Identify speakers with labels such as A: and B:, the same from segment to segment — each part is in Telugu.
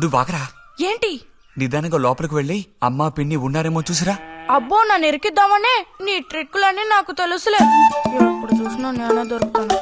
A: నువ్వు ఆగరా.
B: ఏంటి?
A: నిదానంగా లోపలికి వెళ్ళి అమ్మా పిన్ని ఉన్నారేమో చూసిరా.
B: అబ్బో నన్ను ఎరికిద్దామనే నీ ట్రిక్కులన్నీ నాకు తెలుసులే. ఎప్పుడు చూసినా నేనే దొరుకుతాను.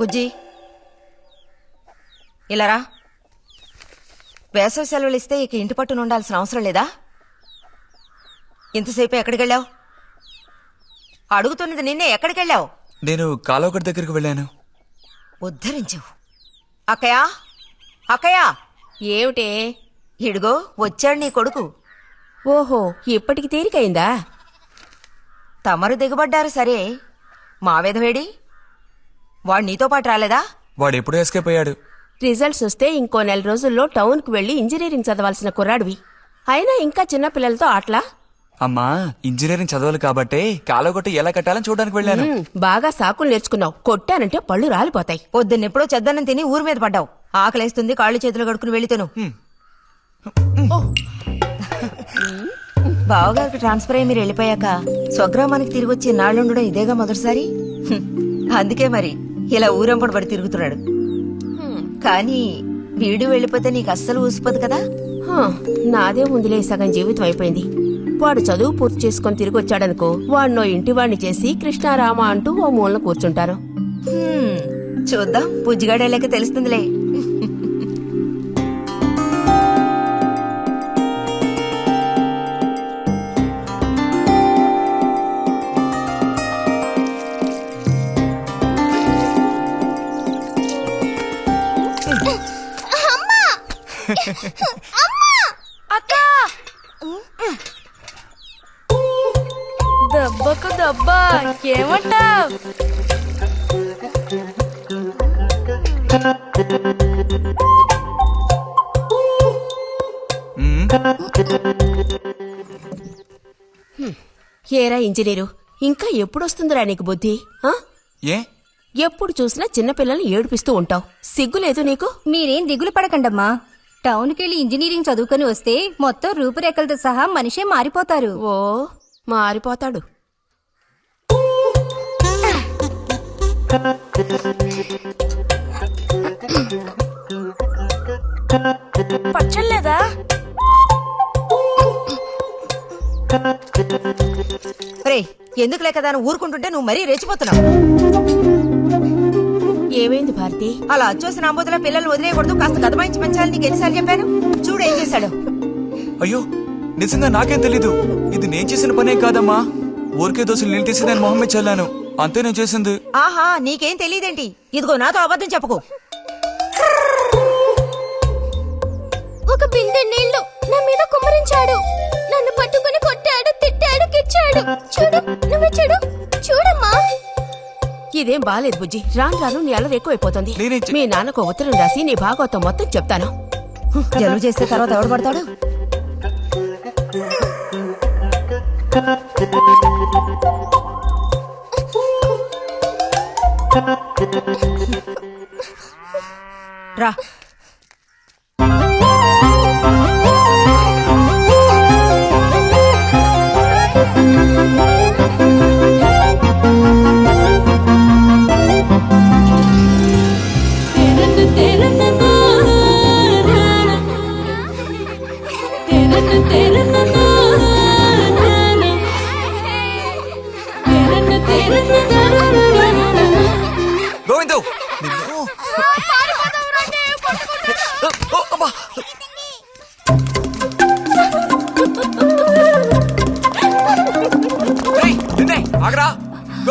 C: బుజ్జి ఇలారా వేసవి సెలవులు ఇస్తే ఇక ఇంటి పట్టున ఉండాల్సిన అవసరం లేదా? ఇంతసేపు ఎక్కడికి వెళ్ళావు అడుగుతున్నది నిన్నే ఎక్కడికి వెళ్ళావు
A: నేను కాలోకటి దగ్గరికి వెళ్ళాను.
C: ఉద్ధరించావు అక్కయా అక్కయా
D: ఏమిటే?
C: ఇడుగో వచ్చాడు నీ కొడుకు.
D: ఓహో ఇప్పటికి తేలికైందా?
C: తమరు దిగబడ్డారు సరే. మా వేడి వాడు నీతో పాటు రాలేదా?
A: వాడు ఎప్పుడో ఎస్కేప్ అయ్యాడు.
D: రిజల్ట్స్ వస్తే ఇంకో నెల రోజుల్లో టౌన్కు వెళ్ళి ఇంజనీరింగ్ చదవాల్సిన కుర్రాడివి. అయినా ఇంకా చిన్న పిల్లలతో ఆటలా?
A: అమ్మా ఇంజనీరింగ్ చదవాలి కాబట్టే కాలోగొట్ట ఎలా కట్టాలని చూడడానికి వెళ్ళాను.
D: బాగా సాకులు నేర్చుకున్నావు. కొట్టానంటే పళ్ళు రాలిపోతాయి.
C: పొద్దున్నెప్పుడో చెద్దన్నం తిని ఊరి మీద పడ్డావు. ఆకలేస్తుంది కాళ్ళు చేతులు కడుకుని వెళ్ళితేను బావగారికి ట్రాన్స్ఫర్ అయ్యి మీరు వెళ్ళిపోయాక స్వగ్రామానికి తిరిగి వచ్చి నాళ్ళుండడం ఇదేగా మొదటిసారి. అందుకే మరి ఇలా ఊరంపడి పడి తిరుగుతున్నాడు. కానీ వీడు వెళ్ళిపోతే నీకు అస్సలు ఊసిపోదు కదా?
D: హా, నాదే ముందులే సగం జీవితం అయిపోయింది. వాడు చదువు పూర్తి చేసుకొని తిరిగి వచ్చాడనుకో వాడినో ఇంటి వాడిని చేసి కృష్ణారామ అంటూ ఓ మూలన కూర్చుంటారు.
C: చూద్దాం. పుజ్జిగాడేలేక తెలుస్తుందిలే.
B: ఏమంటావ్.
D: ఏరా ఇంజనీరు ఇంకా ఎప్పుడొస్తుందిరా నీకు బుద్ధి ఆ?
A: ఏ?
D: ఎప్పుడు చూసినా చిన్నపిల్లల్ని ఏడిపిస్తూ ఉంటావు. సిగ్గులేదు నీకు?
E: మీరేం దిగులు పడకండమ్మా. టౌన్కి వెళ్ళి ఇంజనీరింగ్ చదువుకొని వస్తే మొత్తం రూపురేఖలతో సహా మనిషే మారిపోతారు.
D: ఓ మారిపోతాడు.
B: పచ్చలేదా
C: రే ఎందుకు లేక దాన్ని ఊరుకుంటుంటే నువ్వు మరీ రెచ్చిపోతున్నావు?
D: ఏమైంది భారతి?
C: అలా అచ్చోసిన ఆంబోతుల పిల్లలు వదిలేయకూడదు కాస్త కదమాయించి పెంచాలని నీకు ఎన్నిసార్లు చెప్పాను? చూడు ఏం చేశాడు.
A: అయ్యో నిజంగా నాకేం తెలీదు. ఇది నేను చేసిన పనే కాదమ్మా. ఊరికే దోశలు నేను తీసి నేను మొహం చల్లాను. అంతే నేను చేసింది.
C: ఆహా నీకేం తెలియదేంటి? ఇదిగో నాతో అబద్ధం చెప్పకు.
E: ఒక బిందె నీళ్ళు నా మీద కుమ్మరించాడు. నన్ను పట్టుకుని కొట్టాడు తిట్టాడు కిచ్చాడు. చూడు నువ్వు చూడు. చూడమ్మా.
D: ఇదేం బాలేదు బుజ్జి. రాను రాను నీ అల్లరి ఎక్కువైపోతుంది.
A: నేనే చె-
D: మీ నాన్నకు ఉత్తరం రాసి నీ భాగవతం మొత్తం చెప్తాను.
C: జలుబు చేస్తే తర్వాత ఎవడు పడతాడు? రా.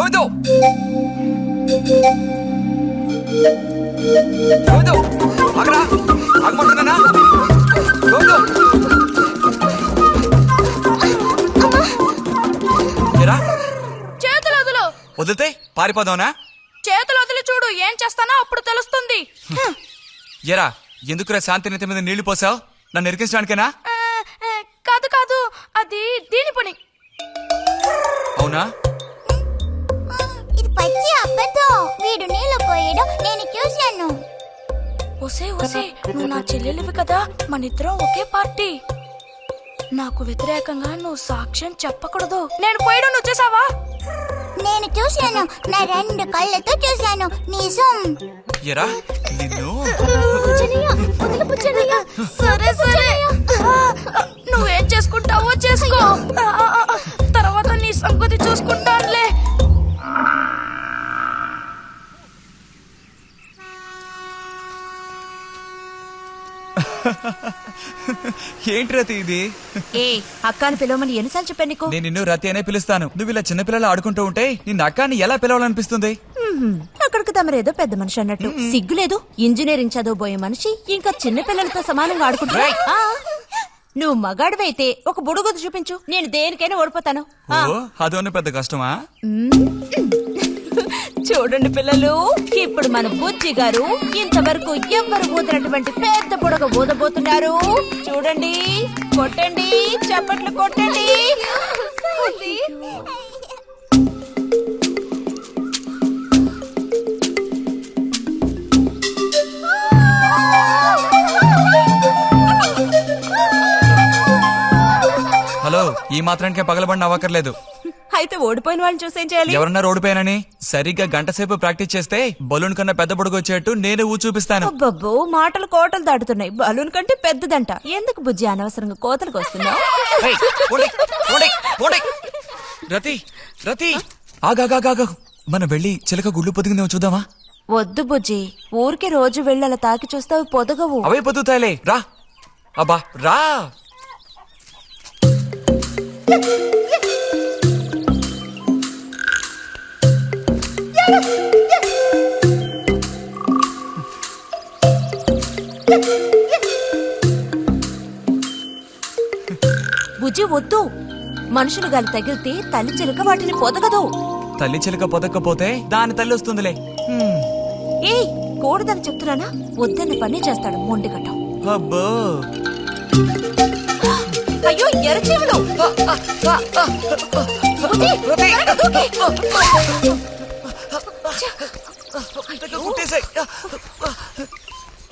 A: గోవిందు గోవిందు ఆగరా ఆగమంటున్నానా గోవిందు ఏరా?
B: చేతులు వదులు.
A: వదిలితే పారిపోదావునా?
B: చేతులు వదిలి చూడు ఏం చేస్తానో అప్పుడు తెలుస్తుంది.
A: ఎరా ఎందుకురా శాంతి నెత్తి మీద నీళ్ళు పోసావు? నన్ను
B: ఆ, కాదు కాదు అది దీని పని.
A: అవునా?
F: పచ్చి అబద్ధం వీడు నీళ్ళు పోయడం నేను చూశాను.
B: ఒసే ఒసే నువ్వు నా చెల్లెలివి కదా మన ఇద్దరం ఒకే పార్టీ. నాకు వ్యతిరేకంగా నువ్వు సాక్ష్యం చెప్పకూడదు. నేను పోయడం నువ్వు చేసావా?
F: నేను చూశాను నా రెండు కళ్ళతో చూశాను నిజం
A: ఎరా నిన్ను.
B: సరే సరే. నువ్వేం చేసుకుంటావో చేసుకో.
A: ఏంటి రతి ఇది?
G: ఏ అక్క అని పిలవమని ఎన్నిసార్లు చెప్పాను నీకు?
A: నేను నిన్ను రతి అనే పిలుస్తాను. నువ్వు ఇలా చిన్నపిల్లలు ఆడుకుంటూ ఉంటే నిన్న అక్కాన్ని ఎలా పిలవాలనిపిస్తుంది?
G: మ్మ్. అక్కడికి తమరేదో పెద్ద మనిషి అన్నట్టు. సిగ్గులేదు ఇంజనీరింగ్ చదవబోయే మనిషి ఇంకా చిన్న పిల్లలతో సమానంగా ఆడుకుంటా ఆ. నువ్వు మగాడివైతే ఒక బుడుగుదు చూపించు. నేను దేనికైనా ఓడిపోతాను.
A: ఓ అదోని పెద్ద కష్టమా?
G: చూడండి పిల్లలు ఇప్పుడు మన బుజ్జి గారు ఇంతవరకు ఎవ్వరు ఊదినటువంటి పెద్ద బుడగ ఊదబోతున్నారు. చూడండి కొట్టండి చప్పట్లు కొట్టండి.
A: హలో ఈ మాత్రానికే పగలబడిన అవ్వకర్లేదు
G: అయితే ఓడిపోయిన వాళ్ళని చూసేం చేయాలి?
A: ఎవరన్నా రోడ్డుపైనని సరిగ్గా గంట సేపు ప్రాక్టీస్ చేస్తే బలూన్ కన్నా పెద్ద పొడుగు వచ్చేట్టు నేనే ఊ చూపిస్తాను.
G: అబ్బబ్బో మాటలు కోటలు దాటుతున్నాయి. బలూన్ కంటే పెద్దదంట. ఎందుకు బుజ్జి అనవసరంగా కోతలకు వస్తున్నావు?
A: ఏయ్, పోండి, పోండి, పోండి. రతి రతి. ఆగాగాగా మనం వెళ్ళి చిలక గుళ్ళు పొదిగిందేమో చూద్దామా?
G: వద్దు బుజ్జి. ఊరికి రోజు వెళ్ళి అలా తాకి చూస్తావు పొదగవు.
A: అవే పొద్దుతాయిలే రా. అబ్బా రా.
G: బుజ్జి వద్దు. మనుషులు గాలి తగిలితే తల్లి చిలుక వాటిని పొదగదు.
A: తల్లి చిలక పొదక్కపోతే దాని తల్లి వస్తుందిలే.
G: ఏయ్ కూడదని చెప్తున్నానా? వద్దన్న పని చేస్తాడు మొండి గట్టం
A: అబ్బో.
G: అయ్యో ఎర్రచెవులు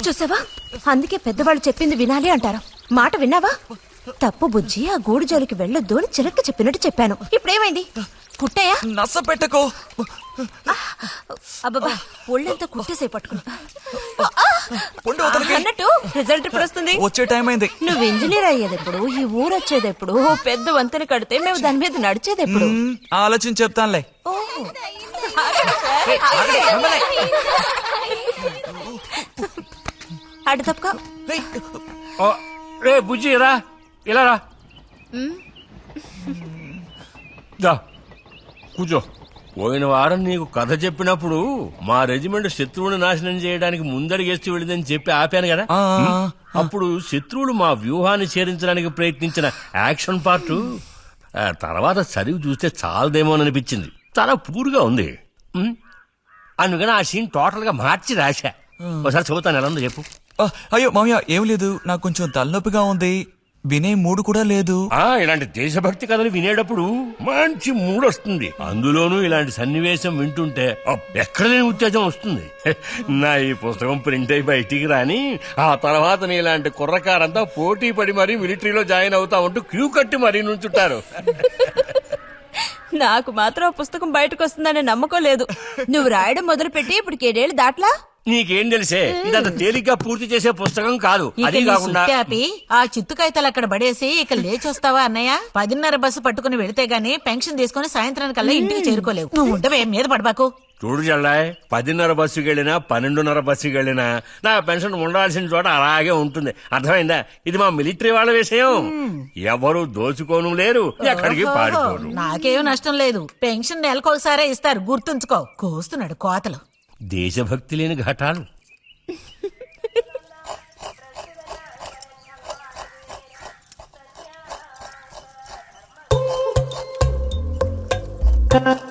G: చూసావా? అందుకే పెద్దవాళ్ళు చెప్పింది వినాలి అంటారు. మాట విన్నావా? తప్పు బుజ్జి ఆ గూడు జోలికి వెళ్ళొద్దు అని చిలక్క చెప్పినట్టు చెప్పాను. ఇప్పుడేమైంది? కుట్టాయా?
A: నచ్చ పెట్టుకో.
G: అబ్బబ్బా ఒళ్ళంతా కుట్టేసే పట్టుకున్నా
A: పొండి వదలకి.
G: అన్నట్టు రిజల్ట్ ఇప్పుడు వస్తుంది?
A: వచ్చే టైం అయింది.
G: నువ్వు ఇంజనీర్ అయ్యేది ఎప్పుడు ఈ ఊరు వచ్చేది ఎప్పుడు పెద్ద వంతెన కడితే మేము దాని మీద నడిచేది ఎప్పుడు
A: హ్మ్, ఆలోచించి చెప్తానులే.
G: ఓ. అటు తప్పుకో.
H: రే బుజ్జి రా. ఇలా రా. దా కూర్చో. పోయిన వారం నీకు కథ చెప్పినప్పుడు మా రెజిమెంట్ శత్రువుని నాశనం చేయడానికి ముందడిగేస్తూ వెళ్ళిందని చెప్పి ఆపాను కదా? అప్పుడు శత్రువులు మా వ్యూహాన్ని చేరించడానికి ప్రయత్నించిన యాక్షన్ పార్ట్ తర్వాత చదివి చూస్తే చాలదేమో అని అనిపించింది చాలా పూర్గా ఉంది. హ్మ్? అందుకని ఆ సీన్ టోటల్గా మార్చి రాశా. ఒకసారి చదువుతాను ఎలా ఉందో చెప్పు.
A: అయ్యో మామయ్య ఏం లేదు. నాకు కొంచెం తలనొప్పిగా ఉంది. వినే మూడు కూడా లేదు.
H: ఆ ఇలాంటి దేశభక్తి కథలు వినేటప్పుడు మంచి మూడ్ వస్తుంది. అందులోనూ ఇలాంటి సన్నివేశం వింటుంటే అబ్బ్, ఎక్కడ లేని ఉత్తేజం వస్తుంది. నా ఈ పుస్తకం ప్రింట్ అయి బయటికి రాని ఆ తర్వాత నీ ఇలాంటి కుర్రకారంతా పోటీ పడి మరీ మిలిటరీలో జాయిన్ అవుతా ఉంటూ క్యూ కట్టి మరీ నుంచుంటారు.
G: నాకు మాత్రం ఆ పుస్తకం బయటకు వస్తుందనే నమ్మకం లేదు. నువ్వు రాయడం మొదలుపెట్టి ఇప్పుడు ఏడేళ్ళు దాట్లా?
H: నీకేం తెలిసే? ఇదంత తేలిగ్గా పూర్తి చేసే పుస్తకం కాదు. అది కాకుండా
I: ఆ చిత్తు కాగితాలు అక్కడ పడేసి ఇక లేచొస్తావా అన్నయ్య? పదిన్నర బస్సు పట్టుకుని వెళితే గానీ పెన్షన్ తీసుకుని సాయంత్రానికల్లా ఇంటికి చేరుకోలేవు. నువ్వు ఉండవే మీద పడబాకు.
H: చూడు జల్లాయ్ పదిన్నర బస్సుకి వెళ్ళినా పన్నెండున్నర బస్సుకి వెళ్ళినా నా పెన్షన్ ఉండాల్సిన చోట అలాగే ఉంటుంది. అర్థమైందా? ఇది మా మిలిటరీ వాళ్ళ విషయం. ఎవరు దోచుకోను లేరు ఎక్కడికి పారిపోరు
I: నాకేం నష్టం లేదు. పెన్షన్ నెలకొకసారే ఇస్తారు గుర్తుంచుకో. కోస్తున్నాడు కోతలు.
H: దేశభక్తి లేని ఘటాలు
F: Thank you.